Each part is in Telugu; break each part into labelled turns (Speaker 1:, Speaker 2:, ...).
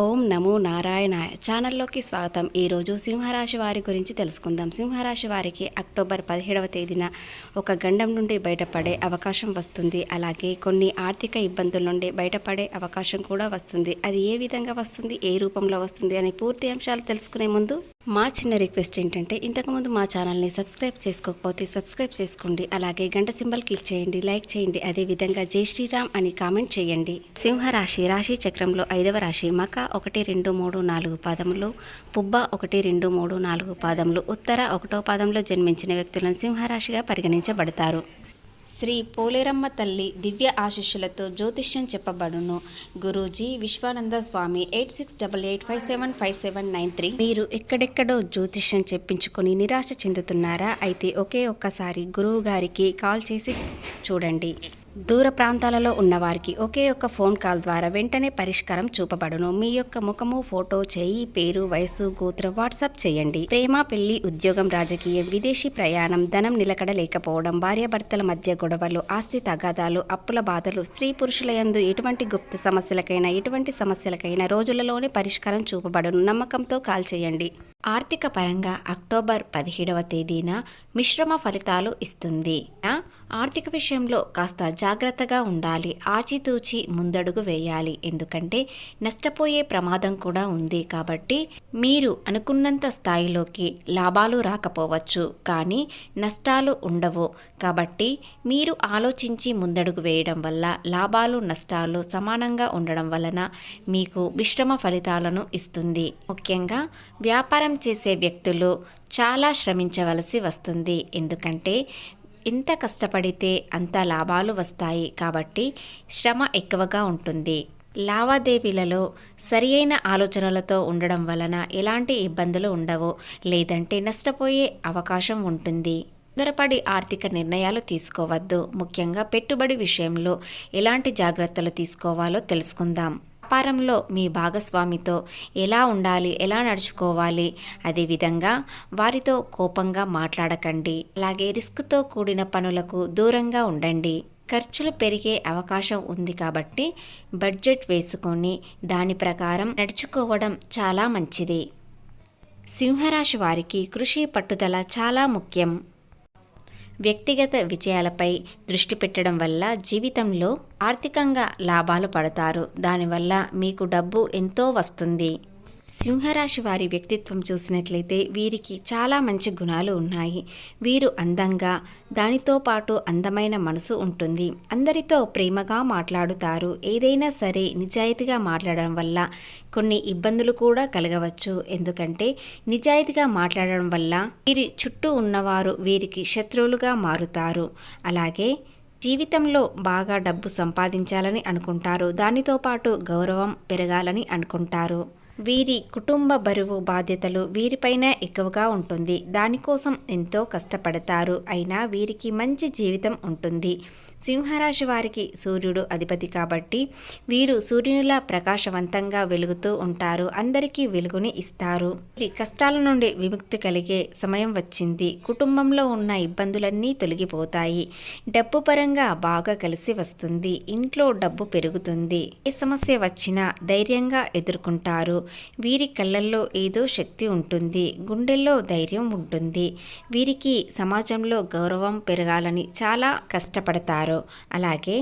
Speaker 1: ఓం నమో నారాయణ ఛానల్లోకి స్వాగతం. ఈరోజు సింహరాశి వారి గురించి తెలుసుకుందాం. సింహరాశి వారికి అక్టోబర్ పదిహేడవ తేదీన ఒక గండం నుండి బయటపడే అవకాశం వస్తుంది. అలాగే కొన్ని ఆర్థిక ఇబ్బందుల నుండి బయటపడే అవకాశం కూడా వస్తుంది. అది ఏ విధంగా వస్తుంది? ఏ రూపంలో వస్తుంది? అనే పూర్తి అంశాలు తెలుసుకునే ముందు మా చిన్న రిక్వెస్ట్ ఏంటంటే ఇంతకుముందు మా ఛానల్ని సబ్స్క్రైబ్ చేసుకోకపోతే సబ్స్క్రైబ్ చేసుకోండి. అలాగే గంట సింబల్ క్లిక్ చేయండి లైక్ చేయండి. అదే విధంగా జై శ్రీరామ్ అని కామెంట్ చేయండి. సింహరాశి రాశి చక్రంలో ఐదవ రాశి మక ఒకటి రెండు మూడు నాలుగు పాదములు పుబ్బ ఒకటి రెండు మూడు నాలుగు పాదములు ఉత్తర ఒకటో పాదంలో జన్మించిన వ్యక్తులను సింహరాశిగా పరిగణించబడతారు. శ్రీ పోలేరమ్మ తల్లి దివ్య ఆశీస్సులతో జ్యోతిష్యం చెప్పబడును. Guruji Vishwananda Swami eight six double eight five seven five seven nine three. మీరు ఎక్కడెక్కడో జ్యోతిష్యం చెప్పించుకొని నిరాశ చెందుతున్నారా? అయితే ఒకే ఒక్కసారి గురువు గారికి కాల్ చేసి చూడండి. దూర ప్రాంతాలలో ఉన్నవారికి ఒకే ఒక్క ఫోన్ కాల్ ద్వారా వెంటనే పరిష్కారం చూపబడును. మీ యొక్క ముఖము ఫోటో చేయి పేరు వయసు గోత్ర వాట్సాప్ చేయండి. ప్రేమ పెళ్ళి ఉద్యోగం రాజకీయం విదేశీ ప్రయాణం ధనం నిలకడ లేకపోవడం భార్యాభర్తల మధ్య గొడవలు ఆస్తి తగాదాలు అప్పుల బాధలు స్త్రీ పురుషుల యందు ఎటువంటి గుప్త సమస్యలకైనా ఎటువంటి సమస్యలకైనా రోజులలోనే పరిష్కారం చూపబడును. నమ్మకంతో కాల్ చేయండి. ఆర్థిక పరంగా అక్టోబర్ పదిహేడవ తేదీన మిశ్రమ ఫలితాలు ఇస్తుంది. ఆర్థిక విషయంలో కాస్త జాగ్రత్తగా ఉండాలి ఆచితూచి ముందడుగు వేయాలి. ఎందుకంటే నష్టపోయే ప్రమాదం కూడా ఉంది కాబట్టి మీరు అనుకున్నంత స్థాయిలోకి లాభాలు రాకపోవచ్చు. కానీ నష్టాలు ఉండవు. కాబట్టి మీరు ఆలోచించి ముందడుగు వేయడం వల్ల లాభాలు నష్టాలు సమానంగా ఉండడం వలన మీకు మిశ్రమ ఫలితాలను ఇస్తుంది. ముఖ్యంగా వ్యాపారం చేసే వ్యక్తులు చాలా శ్రమించవలసి వస్తుంది. ఎందుకంటే ఇంత కష్టపడితే అంత లాభాలు వస్తాయి కాబట్టి శ్రమ ఎక్కువగా ఉంటుంది. లావాదేవీలలో సరియైన ఆలోచనలతో ఉండడం వలన ఎలాంటి ఇబ్బందులు ఉండవు. లేదంటే నష్టపోయే అవకాశం ఉంటుంది. తొందరపడి ఆర్థిక నిర్ణయాలు తీసుకోవద్దు. ముఖ్యంగా పెట్టుబడి విషయంలో ఎలాంటి జాగ్రత్తలు తీసుకోవాలో తెలుసుకుందాం. వ్యాపారంలో మీ భాగస్వామితో ఎలా ఉండాలి ఎలా నడుచుకోవాలి అదేవిధంగా వారితో కోపంగా మాట్లాడకండి. అలాగే రిస్క్తో కూడిన పనులకు దూరంగా ఉండండి. ఖర్చులు పెరిగే అవకాశం ఉంది కాబట్టి బడ్జెట్ వేసుకొని దాని ప్రకారం నడుచుకోవడం చాలా మంచిది. సింహరాశి వారికి కృషి పట్టుదల చాలా ముఖ్యం. వ్యక్తిగత విజయాలపై దృష్టి పెట్టడం వల్ల జీవితంలో ఆర్థికంగా లాభాలు పడతారు. దానివల్ల మీకు డబ్బు ఎంతో వస్తుంది. సింహరాశి వారి వ్యక్తిత్వం చూసినట్లయితే వీరికి చాలా మంచి గుణాలు ఉన్నాయి. వీరు అందంగా దానితో పాటు అందమైన మనసు ఉంటుంది. అందరితో ప్రేమగా మాట్లాడుతారు. ఏదైనా సరే నిజాయితీగా మాట్లాడడం వల్ల కొన్ని ఇబ్బందులు కూడా కలగవచ్చు. ఎందుకంటే నిజాయితీగా మాట్లాడడం వల్ల వీరి చుట్టూ ఉన్నవారు వీరికి శత్రువులుగా మారుతారు. అలాగే జీవితంలో బాగా డబ్బు సంపాదించాలని అనుకుంటారు. దానితో పాటు గౌరవం పెరగాలని అనుకుంటారు. వీరి కుటుంబ బరువు బాధ్యతలు వీరిపైన ఎక్కువగా ఉంటుంది. దానికోసం ఎంతో కష్టపడతారు. అయినా వీరికి మంచి జీవితం ఉంటుంది. సింహరాశి వారికి సూర్యుడు అధిపతి కాబట్టి వీరు సూర్యునిలా ప్రకాశవంతంగా వెలుగుతూ ఉంటారు. అందరికీ వెలుగుని ఇస్తారు. కష్టాల నుండి విముక్తి కలిగే సమయం వచ్చింది. కుటుంబంలో ఉన్న ఇబ్బందులన్నీ తొలగిపోతాయి. డబ్బు పరంగా బాగా కలిసి వస్తుంది. ఇంట్లో డబ్బు పెరుగుతుంది. ఏ సమస్య వచ్చినా ధైర్యంగా ఎదుర్కొంటారు. వీరి కళ్ళల్లో ఏదో శక్తి ఉంటుంది. గుండెల్లో ధైర్యం ఉంటుంది. వీరికి సమాజంలో గౌరవం పెరగాలని చాలా కష్టపడతారు. అలాగే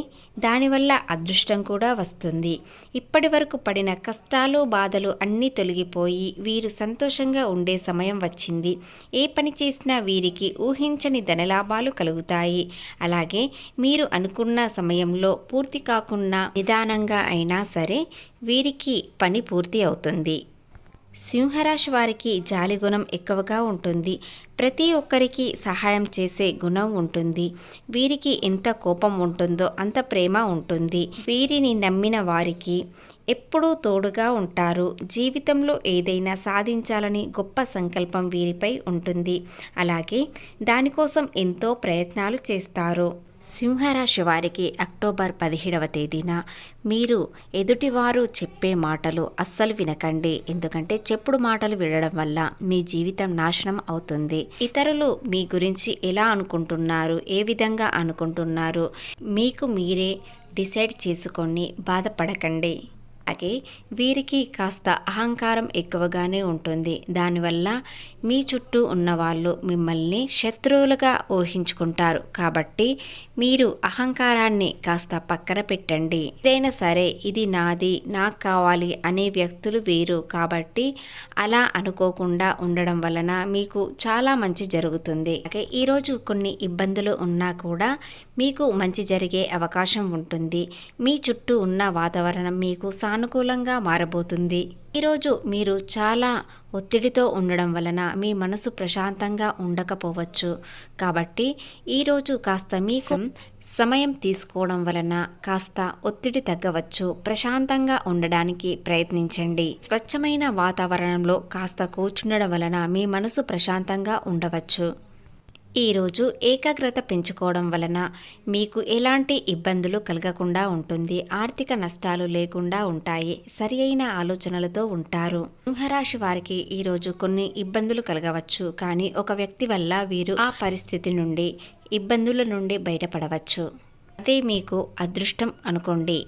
Speaker 1: దానివల్ల అదృష్టం కూడా వస్తుంది. ఇప్పటి వరకు పడిన కష్టాలు బాధలు అన్నీ తొలగిపోయి వీరు సంతోషంగా ఉండే సమయం వచ్చింది. ఏ పని చేసినా వీరికి ఊహించని ధనలాభాలు కలుగుతాయి. అలాగే మీరు అనుకున్న సమయంలో పూర్తి కాకుండా నిదానంగా అయినా సరే వీరికి పని పూర్తి అవుతుంది. సింహరాశి వారికి జాలి గుణం ఎక్కువగా ఉంటుంది. ప్రతి ఒక్కరికి సహాయం చేసే గుణం ఉంటుంది. వీరికి ఎంత కోపం ఉంటుందో అంత ప్రేమ ఉంటుంది. వీరిని నమ్మిన వారికి ఎప్పుడూ తోడుగా ఉంటారు. జీవితంలో ఏదైనా సాధించాలని గొప్ప సంకల్పం వీరిపై ఉంటుంది. అలాగే దానికోసం ఎంతో ప్రయత్నాలు చేస్తారు. సింహరాశి వారికి అక్టోబర్ పదిహేడవ తేదీన మీరు ఎదుటివారు చెప్పే మాటలు అస్సలు వినకండి. ఎందుకంటే చెప్పుడు మాటలు వినడం వల్ల మీ జీవితం నాశనం అవుతుంది. ఇతరులు మీ గురించి ఎలా అనుకుంటున్నారు? ఏ విధంగా అనుకుంటున్నారు? మీకు మీరే డిసైడ్ చేసుకొని బాధపడకండి. అలాగే వీరికి కాస్త అహంకారం ఎక్కువగానే ఉంటుంది. దానివల్ల మీ చుట్టూ ఉన్నవాళ్ళు మిమ్మల్ని శత్రువులుగా ఊహించుకుంటారు. కాబట్టి మీరు అహంకారాన్ని కాస్త పక్కన పెట్టండి. ఏదైనా సరే ఇది నాది నాకు కావాలి అనే వ్యక్తులు వీరు కాబట్టి అలా అనుకోకుండా ఉండడం వలన మీకు చాలా మంచి జరుగుతుంది. అలాగే ఈరోజు కొన్ని ఇబ్బందులు ఉన్నా కూడా మీకు మంచి జరిగే అవకాశం ఉంటుంది. మీ చుట్టూ ఉన్న వాతావరణం మీకు సానుకూలంగా మారబోతుంది. ఈరోజు మీరు చాలా ఒత్తిడితో ఉండడం వలన మీ మనసు ప్రశాంతంగా ఉండకపోవచ్చు. కాబట్టి ఈరోజు కాస్త మీకు సమయం తీసుకోవడం వలన కాస్త ఒత్తిడి తగ్గవచ్చు. ప్రశాంతంగా ఉండడానికి ప్రయత్నించండి. స్వచ్ఛమైన వాతావరణంలో కాస్త కూర్చుండడం వలన మీ మనసు ప్రశాంతంగా ఉండవచ్చు. ఈరోజు ఏకాగ్రత పెంచుకోవడం వలన మీకు ఎలాంటి ఇబ్బందులు కలగకుండా ఉంటుంది ఆర్థిక నష్టాలు లేకుండా ఉంటాయి సరి అయిన ఆలోచనలతో ఉంటారు. సింహరాశి వారికి ఈరోజు కొన్ని ఇబ్బందులు కలగవచ్చు కానీ ఒక వ్యక్తి వల్ల వీరు ఆ పరిస్థితి నుండి ఇబ్బందుల నుండి బయటపడవచ్చు. అదే మీకు అదృష్టం అనుకోండి.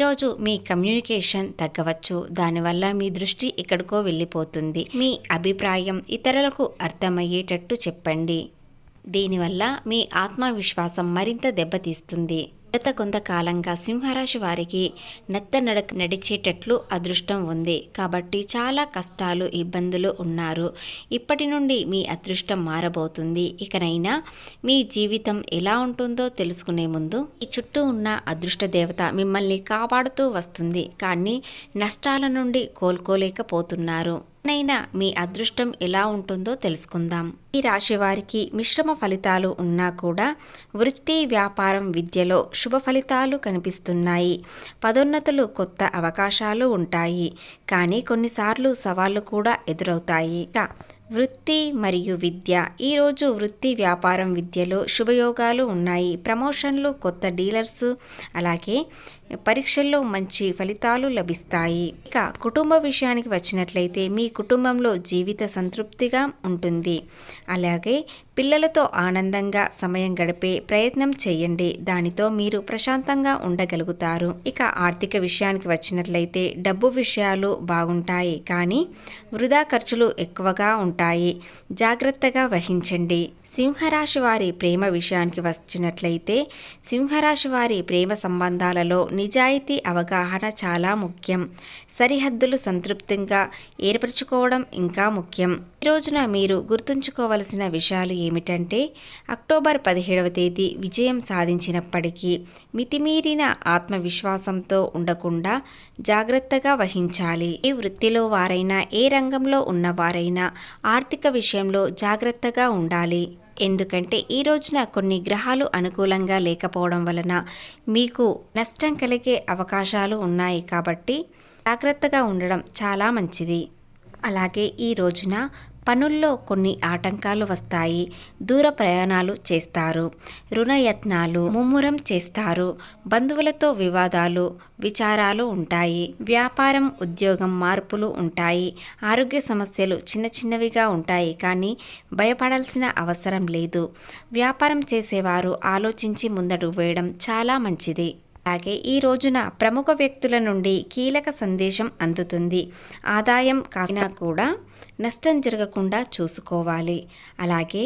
Speaker 1: ఈరోజు మీ కమ్యూనికేషన్ తగ్గవచ్చు దానివల్ల మీ దృష్టి ఎక్కడికో వెళ్ళిపోతుంది. మీ అభిప్రాయం ఇతరులకు అర్థమయ్యేటట్టు చెప్పండి. దీనివల్ల మీ ఆత్మవిశ్వాసం మరింత దెబ్బతీస్తుంది. గత కొంతకాలంగా సింహరాశి వారికి నెత్త నడక నడిచేటట్లు అదృష్టం ఉంది. కాబట్టి చాలా కష్టాలు ఇబ్బందులు ఉన్నారు. ఇప్పటి నుండి మీ అదృష్టం మారబోతుంది. ఇకనైనా మీ జీవితం ఎలా ఉంటుందో తెలుసుకునే ముందు ఈ చుట్టూ ఉన్న అదృష్ట దేవత మిమ్మల్ని కాపాడుతూ వస్తుంది. కానీ నష్టాల నుండి కోలుకోలేకపోతున్నారు. నైనా మీ అదృష్టం ఎలా ఉంటుందో తెలుసుకుందాం. ఈ రాశి వారికి మిశ్రమ ఫలితాలు ఉన్నా కూడా వృత్తి వ్యాపారం విద్యలో శుభ ఫలితాలు కనిపిస్తున్నాయి. పదోన్నతులు కొత్త అవకాశాలు ఉంటాయి. కానీ కొన్నిసార్లు సవాళ్ళు కూడా ఎదురవుతాయి. వృత్తి మరియు విద్య. ఈరోజు వృత్తి వ్యాపారం విద్యలో శుభయోగాలు ఉన్నాయి. ప్రమోషన్లు కొత్త డీలర్స్ అలాగే పరీక్షల్లో మంచి ఫలితాలు లభిస్తాయి. ఇక కుటుంబ విషయానికి వచ్చినట్లయితే మీ కుటుంబంలో జీవిత సంతృప్తిగా ఉంటుంది. అలాగే పిల్లలతో ఆనందంగా సమయం గడిపే ప్రయత్నం చేయండి. దానితో మీరు ప్రశాంతంగా ఉండగలుగుతారు. ఇక ఆర్థిక విషయానికి వచ్చినట్లయితే డబ్బు విషయాలు బాగుంటాయి. కానీ వృధా ఖర్చులు ఎక్కువగా ఉంటాయి. ఉంటాయి. జాగ్రత్తగా వహించండి. సింహరాశి వారి ప్రేమ విషయానికి వచ్చినట్లయితే సింహరాశి వారి ప్రేమ సంబంధాలలో నిజాయితీ అవగాహన చాలా ముఖ్యం. సరిహద్దులు సంతృప్తంగా ఏర్పరచుకోవడం ఇంకా ముఖ్యం. ఈ రోజున మీరు గుర్తుంచుకోవలసిన విషయాలు ఏమిటంటే అక్టోబర్ పదిహేడవ తేదీ విజయం సాధించినప్పటికీ మితిమీరిన ఆత్మవిశ్వాసంతో ఉండకుండా జాగ్రత్తగా వహించాలి. ఏ వృత్తిలో వారైనా ఏ రంగంలో ఉన్నవారైనా ఆర్థిక విషయంలో జాగ్రత్తగా ఉండాలి. ఎందుకంటే ఈ రోజున కొన్ని గ్రహాలు అనుకూలంగా లేకపోవడం వలన మీకు నష్టం కలిగే అవకాశాలు ఉన్నాయి కాబట్టి జాగ్రత్తగా ఉండడం చాలా మంచిది. అలాగే ఈ రోజున పనుల్లో కొన్ని ఆటంకాలు వస్తాయి. దూర ప్రయాణాలు చేస్తారు. రుణయత్నాలు ముమ్మురం చేస్తారు. బంధువులతో వివాదాలు విచారాలు ఉంటాయి. వ్యాపారం ఉద్యోగం మార్పులు ఉంటాయి. ఆరోగ్య సమస్యలు చిన్న చిన్నవిగా ఉంటాయి కానీ భయపడాల్సిన అవసరం లేదు. వ్యాపారం చేసేవారు ఆలోచించి ముందడుగు వేయడం చాలా మంచిది. అలాగే ఈ రోజున ప్రముఖ వ్యక్తుల నుండి కీలక సందేశం అందుతుంది. ఆదాయం కాసినా కూడా నష్టం జరగకుండా చూసుకోవాలి. అలాగే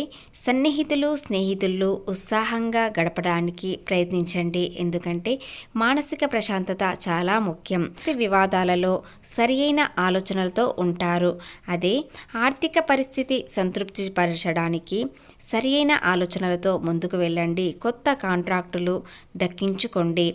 Speaker 1: సన్నిహితులు స్నేహితులు ఉత్సాహంగా గడపడానికి ప్రయత్నించండి. ఎందుకంటే మానసిక ప్రశాంతత చాలా ముఖ్యం. వివాదాలలో సరియైన ఆలోచనలతో ఉంటారు. అదే ఆర్థిక పరిస్థితి సంతృప్తిపరచడానికి సరియైన ఆలోచనలతో ముందుకు వెళ్ళండి. కొత్త కాంట్రాక్టులు దక్కించుకోండి.